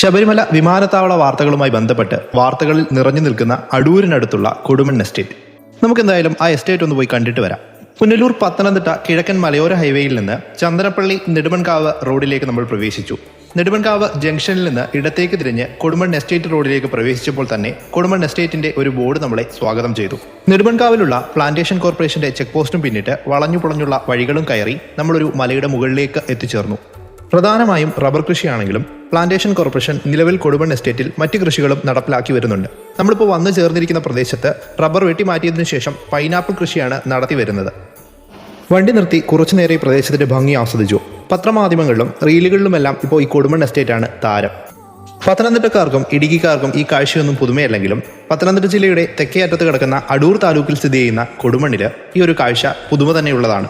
ശബരിമല വിമാനത്താവള വാർത്തകളുമായി ബന്ധപ്പെട്ട് വാർത്തകളിൽ നിറഞ്ഞു നിൽക്കുന്ന അടൂരിനടുത്തുള്ള കൊടുമൺ എസ്റ്റേറ്റ്. നമുക്കെന്തായാലും ആ എസ്റ്റേറ്റ് ഒന്ന് പോയി കണ്ടിട്ട് വരാം. പുനലൂർ പത്തനംതിട്ട കിഴക്കൻ മലയോര ഹൈവേയിൽ നിന്ന് ചന്ദ്രപ്പള്ളി നെടുമൺകാവ് റോഡിലേക്ക് നമ്മൾ പ്രവേശിച്ചു. നെടുമൺകാവ് ജംഗ്ഷനിൽ നിന്ന് ഇടത്തേക്ക് തിരിഞ്ഞ് കൊടുമൺ എസ്റ്റേറ്റ് റോഡിലേക്ക് പ്രവേശിച്ചപ്പോൾ തന്നെ കൊടുമൺ എസ്റ്റേറ്റിന്റെ ഒരു ബോർഡ് നമ്മളെ സ്വാഗതം ചെയ്തു. നെടുമൺകാവിലുള്ള പ്ലാന്റേഷൻ കോർപ്പറേഷന്റെ ചെക്ക് പോസ്റ്റും പിന്നിട്ട് വളഞ്ഞു പുളഞ്ഞുള്ള വഴികളും കയറി നമ്മളൊരു മലയുടെ മുകളിലേക്ക് എത്തിച്ചേർന്നു. പ്രധാനമായും റബ്ബർ കൃഷിയാണെങ്കിലും പ്ലാന്റേഷൻ കോർപ്പറേഷൻ നിലവിൽ കൊടുവൺ എസ്റ്റേറ്റിൽ മറ്റ് കൃഷികളും നടപ്പിലാക്കി വരുന്നുണ്ട്. നമ്മളിപ്പോൾ വന്നു ചേർന്നിരിക്കുന്ന പ്രദേശത്ത് റബ്ബർ വെട്ടി മാറ്റിയതിനു ശേഷം പൈനാപ്പിൾ കൃഷിയാണ് നടത്തി വരുന്നത്. വണ്ടി നിർത്തി കുറച്ചുനേരം ഈ പ്രദേശത്തിന്റെ ഭംഗി ആസ്വദിച്ചു. പത്രമാധ്യമങ്ങളിലും റീലുകളിലുമെല്ലാം ഇപ്പോൾ ഈ കൊടുമൺ എസ്റ്റേറ്റാണ് താരം. പത്തനംതിട്ടക്കാർക്കും ഇടുക്കിക്കാർക്കും ഈ കാഴ്ചയൊന്നും പുതുമയല്ലെങ്കിലും പത്തനംതിട്ട ജില്ലയുടെ തെക്കേ അറ്റത്ത് കിടക്കുന്ന അടൂർ താലൂക്കിൽ സ്ഥിതി ചെയ്യുന്ന കൊടുമണ്ണിൽ ഈ ഒരു കാഴ്ച പുതുമ തന്നെയുള്ളതാണ്.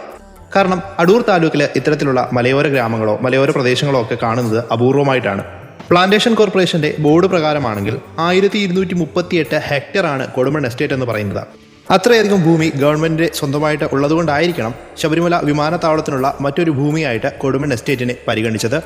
കാരണം അടൂർ താലൂക്കിൽ ഇത്തരത്തിലുള്ള മലയോര ഗ്രാമങ്ങളോ മലയോര പ്രദേശങ്ങളോ ഒക്കെ കാണുന്നത് അപൂർവമായിട്ടാണ്. പ്ലാന്റേഷൻ കോർപ്പറേഷന്റെ ബോർഡ് പ്രകാരമാണെങ്കിൽ ആയിരത്തി ഇരുന്നൂറ്റി മുപ്പത്തിയെട്ട് ഹെക്ടറാണ് കൊടുമൺ എസ്റ്റേറ്റ് എന്ന് പറയുന്നത്. അത്രയധികം ഭൂമി ഗവൺമെന്റിന്റെ സ്വന്തമായിട്ട് ഉള്ളതുകൊണ്ടായിരിക്കണം ശബരിമല വിമാനത്താവളത്തിനുള്ള മറ്റൊരു ഭൂമിയായിട്ട് കൊടുമൺ എസ്റ്റേറ്റിനെ പരിഗണിച്ചത്.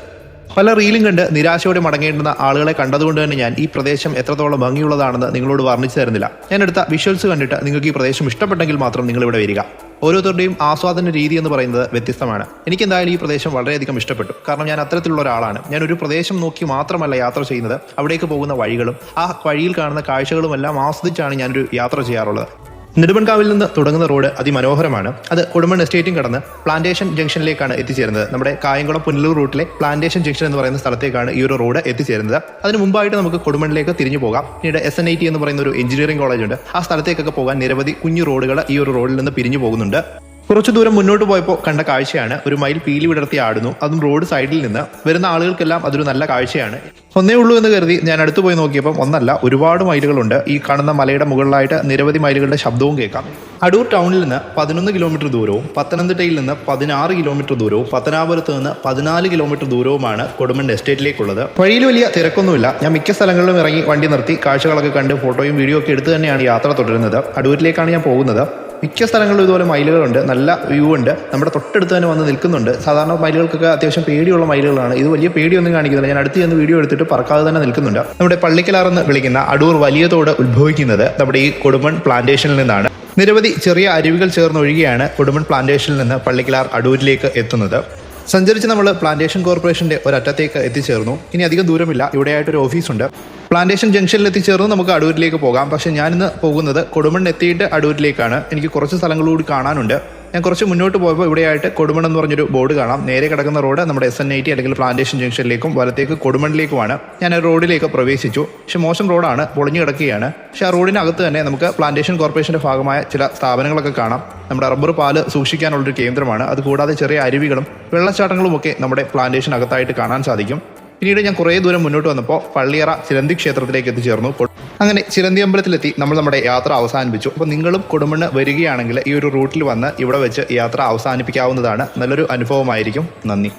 പല റീലും കണ്ട് നിരാശയോടെ മടങ്ങേണ്ടുന്ന ആളുകളെ കണ്ടതുകൊണ്ട് തന്നെ ഞാൻ ഈ പ്രദേശം എത്രത്തോളം ഭംഗിയുള്ളതാണെന്ന് നിങ്ങളോട് വർണിച്ചു തരുന്നില്ല. ഞാൻ എടുത്ത വിഷ്വൽസ് കണ്ടിട്ട് നിങ്ങൾക്ക് ഈ പ്രദേശം ഇഷ്ടപ്പെട്ടെങ്കിൽ മാത്രം നിങ്ങൾ ഇവിടെ വരിക. ഓരോരുത്തരുടെയും ആസ്വാദന രീതി എന്ന് പറയുന്നത് വ്യത്യസ്തമാണ്. എനിക്ക് എന്തായാലും ഈ പ്രദേശം വളരെയധികം ഇഷ്ടപ്പെട്ടു. കാരണം ഞാൻ അത്തരത്തിലുള്ള ഒരാളാണ്. ഞാൻ ഒരു പ്രദേശം നോക്കി മാത്രമല്ല യാത്ര ചെയ്യുന്നത്. അവിടേക്ക് പോകുന്ന വഴികളും ആ വഴിയിൽ കാണുന്ന കാഴ്ചകളും എല്ലാം ആസ്വദിച്ചാണ് ഞാനൊരു യാത്ര ചെയ്യാറുള്ളത്. നെടുമൺകാവിൽ നിന്ന് തുടങ്ങുന്ന റോഡ് അതിമനോഹരമാണ്. അത് കൊടുമൺ എസ്റ്റേറ്റും കടന്ന് പ്ലാന്റേഷൻ ജംഗ്ഷനിലേക്കാണ് എത്തിച്ചേരുന്നത്. നമ്മുടെ കായംകുളം പുനലൂർ റൂട്ടിലെ പ്ലാന്റേഷൻ ജംഗ്ഷൻ എന്ന് പറയുന്ന സ്ഥലത്തേക്കാണ് ഈ ഒരു റോഡ് എത്തിച്ചേരുന്നത്. അതിന് മുമ്പായിട്ട് നമുക്ക് കൊടുമണിലേക്ക് തിരിഞ്ഞു പോകാം. പിന്നീട് എസ് എൻ ഐ ടി എന്ന് പറയുന്ന ഒരു എഞ്ചിനീയറിംഗ് കോളേജ് ഉണ്ട്. ആ സ്ഥലത്തേക്കൊക്കെ പോകാൻ നിരവധി കുഞ്ഞു റോഡുകൾ ഈ ഒരു റോഡിൽ നിന്ന് പിരിഞ്ഞു പോകുന്നുണ്ട്. കുറച്ചു ദൂരം മുന്നോട്ട് പോയപ്പോൾ കണ്ട കാഴ്ചയാണ് ഒരു മയിൽ പീലി വിടർത്തി ആടുന്നു. അതും റോഡ് സൈഡിൽ നിന്ന് വരുന്ന ആളുകൾക്കെല്ലാം അതൊരു നല്ല കാഴ്ചയാണ്. ഒന്നേ ഉള്ളൂ എന്ന് കരുതി ഞാൻ അടുത്ത് പോയി നോക്കിയപ്പോൾ ഒന്നല്ല ഒരുപാട് മൈലുകളുണ്ട്. ഈ കാണുന്ന മലയുടെ മുകളിലായിട്ട് നിരവധി മൈലുകളുടെ ശബ്ദവും കേൾക്കാം. അടൂർ ടൗണിൽ നിന്ന് പതിനൊന്ന് കിലോമീറ്റർ ദൂരവും പത്തനംതിട്ടയിൽ നിന്ന് പതിനാറ് കിലോമീറ്റർ ദൂരവും പത്തനാപുരത്ത് നിന്ന് പതിനാല് കിലോമീറ്റർ ദൂരവുമാണ് കൊടുമൺ എസ്റ്റേറ്റിലേക്കുള്ളത്. വഴിയിൽ വലിയ തിരക്കൊന്നുമില്ല. ഞാൻ മിക്ക സ്ഥലങ്ങളിലും ഇറങ്ങി വണ്ടി നിർത്തി കാഴ്ചകളൊക്കെ കണ്ട് ഫോട്ടോയും വീഡിയോ ഒക്കെ എടുത്ത് തന്നെയാണ് യാത്ര തുടരുന്നത്. അടൂരിലേക്കാണ് ഞാൻ പോകുന്നത്. മിക്ക സ്ഥലങ്ങളിലും ഇതുപോലെ മയിലുകളുണ്ട്. നല്ല വ്യൂ ഉണ്ട്. നമ്മുടെ തൊട്ടടുത്ത് തന്നെ വന്ന് നിൽക്കുന്നുണ്ട്. സാധാരണ മയിലുകൾക്കൊക്കെ അത്യാവശ്യം പേടിയുള്ള മയിലുകളാണ്. ഇത് വലിയ പേടിയൊന്നും കാണിക്കുന്നില്ല. ഞാൻ അടുത്ത് ചെന്ന് വീഡിയോ എടുത്തിട്ട് പറക്കാതെ തന്നെ നിൽക്കുന്നുണ്ട്. നമ്മുടെ പള്ളിക്കലാറെന്ന് വിളിക്കുന്ന അടൂർ വലിയ തോട് ഉത്ഭവിക്കുന്നത് നമ്മുടെ ഈ കൊടുമൺ പ്ലാന്റേഷനിൽ നിന്നാണ്. നിരവധി ചെറിയ അരുവികൾ ചേർന്നൊഴുകിയാണ് കൊടുമൺ പ്ലാന്റേഷനിൽ നിന്ന് പള്ളിക്കലാർ അടൂരിലേക്ക് എത്തുന്നത്. സഞ്ചരിച്ച് നമ്മൾ പ്ലാന്റേഷൻ കോർപ്പറേഷന്റെ ഒരറ്റത്തേക്ക് എത്തിച്ചേർന്നു. ഇനി അധികം ദൂരമില്ല. ഇവിടെയായിട്ടൊരു ഓഫീസുണ്ട് പ്ലാന്റേഷൻ ജംഗ്ഷനിൽ എത്തിച്ചേർന്ന് നമുക്ക് അടൂരിലേക്ക് പോകാം. പക്ഷേ ഞാനിന്ന് പോകുന്നത് കൊടുമണ്ണെത്തിയിട്ട് അടൂരിലേക്കാണ്. എനിക്ക് കുറച്ച് സ്ഥലങ്ങൾ കൂടി കാണാനുണ്ട്. ഞാൻ കുറച്ച് മുന്നോട്ട് പോയപ്പോൾ ഇവിടെയായിട്ട് കൊടുമൺ എന്ന് പറഞ്ഞൊരു ബോർഡ് കാണാം. നേരെ കിടക്കുന്ന റോഡ് നമ്മുടെ എസ് എൻ ഐ ടി അല്ലെങ്കിൽ പ്ലാന്റേഷൻ ജംഗ്ഷനിലേക്കും വലത്തേക്ക് കൊടുമണിലേക്കുമാണ്. ഞാൻ ആ റോഡിലേക്ക് പ്രവേശിച്ചു. പക്ഷെ മോശം റോഡാണ് പൊളിഞ്ഞു കിടക്കുകയാണ്. പക്ഷെ ആ റോഡിനകത്ത് തന്നെ നമുക്ക് പ്ലാന്റേഷൻ കോർപ്പറേഷന്റെ ഭാഗമായ ചില സ്ഥാപനങ്ങളൊക്കെ കാണാം. നമ്മുടെ റബ്ബർ പാൽ സൂക്ഷിക്കാനുള്ളൊരു കേന്ദ്രമാണ്. അതുകൂടാതെ ചെറിയ അരുവികളും വെള്ളച്ചാട്ടങ്ങളും ഒക്കെ നമ്മുടെ പ്ലാന്റേഷൻ അകത്തായിട്ട് കാണാൻ സാധിക്കും. പിന്നീട് ഞാൻ കുറേ ദൂരം മുന്നോട്ട് വന്നപ്പോൾ പള്ളിയറ ചിരന്തി ക്ഷേത്രത്തിലേക്ക് എത്തിച്ചേർന്നു. അങ്ങനെ ചിരന്തി അമ്പലത്തിലെത്തി നമ്മൾ നമ്മുടെ യാത്ര അവസാനിപ്പിച്ചു. അപ്പോൾ നിങ്ങളും കൊടുമണ്ണ് വരികയാണെങ്കിൽ ഈ ഒരു റൂട്ടിൽ വന്ന് ഇവിടെ വെച്ച് യാത്ര അവസാനിപ്പിക്കാവുന്നതാണ്. നല്ലൊരു അനുഭവമായിരിക്കും. നന്ദി.